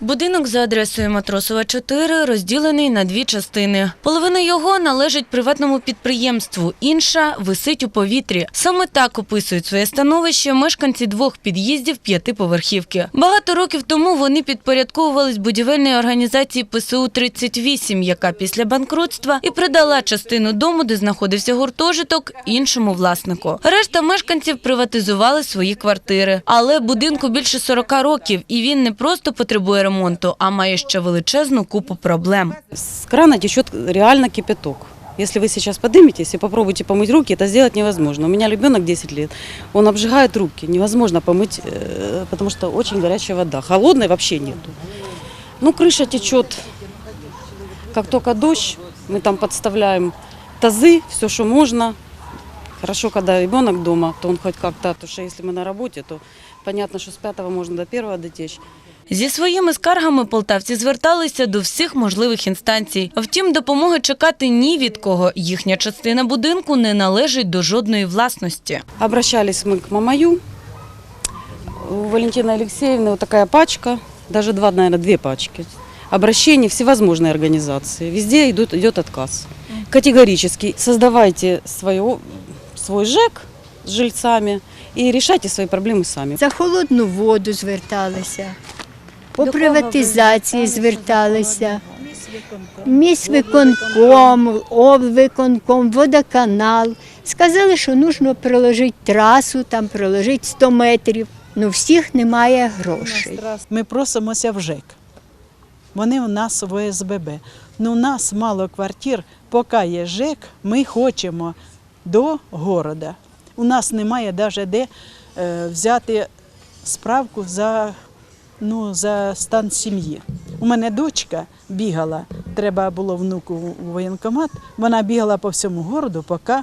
Будинок за адресою Матросова 4 розділений на дві частини. Половина його належить приватному підприємству, інша висить у повітрі. Саме так описують своє становище мешканці двох під'їздів п'ятиповерхівки. Багато років тому вони підпорядковувались будівельній організації ПСУ-38, яка після банкрутства і придала частину дому, де знаходився гуртожиток, іншому власнику. Решта мешканців приватизували свої квартири. Але будинку більше 40 років, і він не просто потребує ремонту, а має ще величезну купу проблем. С крана течет реально кипяток. Если вы сейчас подниметесь и попробуете помыть руки, это сделать невозможно. У меня ребенок 10 лет, он обжигает руки. Невозможно помыть, э, потому что очень горячая вода. Холодной вообще нету. Ну, крыша течет, как только дождь, мы там подставляем тазы, все, что можно. Хорошо, когда ребенок дома, то он хоть как-то, потому что если мы на работе, то понятно, что с пятого можно до первого дотечь. Зі своїми скаргами полтавці зверталися до всіх можливих інстанцій. Втім, допомоги чекати ні від кого. Їхня частина будинку не належить до жодної власності. Обращались мы к Мамаю. У Валентины Алексеевны вот такая пачка, даже два, наверное, две пачки. Обращений всевозможные организации. Везде идут, идет отказ. Категорически создавайте свое, свой ЖЭК с жильцами и решайте свои проблемы сами. За холодну воду зверталися, по приватизації зверталися. Міськвиконком, облвиконком, водоканал. Сказали, що потрібно проложити трасу, там проложити 100 метрів. Ну, всіх немає грошей. Ми просимося в ЖЕК. Вони у нас в ОСББ. Ну, у нас мало квартир, поки є ЖЕК, ми хочемо до города. У нас немає навіть де е, взяти справку за, ну, за стан сім'ї. У мене дочка бігала, треба було внуку у воєнкомат, вона бігала по всьому городу, поки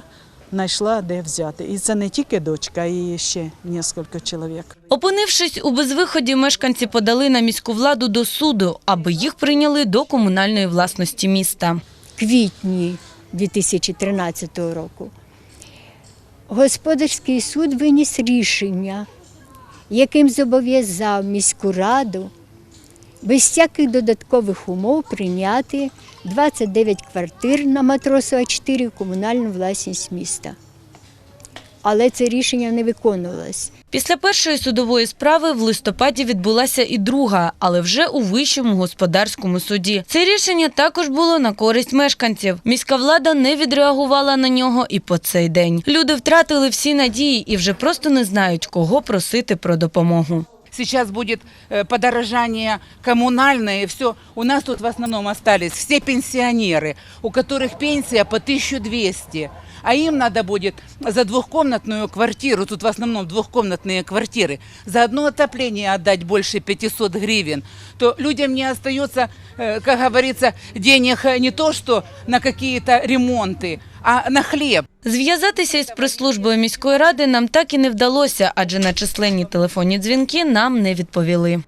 знайшла де взяти. І це не тільки дочка, а і ще кілька чоловік. Опинившись у безвиході, мешканці подали на міську владу до суду, аби їх прийняли до комунальної власності міста. квітні 2013 року господарський суд виніс рішення, яким зобов'язав міську раду без всяких додаткових умов прийняти 29 квартир на Матросова 4 в комунальну власність міста. Але це рішення не виконувалось. Після першої судової справи в листопаді відбулася і друга, але вже у вищому господарському суді. Це рішення також було на користь мешканців. Міська влада не відреагувала на нього і по цей день. Люди втратили всі надії і вже просто не знають, кого просити про допомогу Сейчас будет э, подорожание коммунальное и все. У нас тут в основном остались все пенсионеры, у которых пенсия по 1200. А им надо будет за двухкомнатную квартиру, тут в основном двухкомнатные квартиры, за одно отопление отдать больше 500 гривен, то людям не остается, э, как говорится, денег э, не то что на какие-то ремонты, а на хлеб. Зв'язатися із прес-службою міської ради нам так і не вдалося, адже на численні телефонні дзвінки нам не відповіли.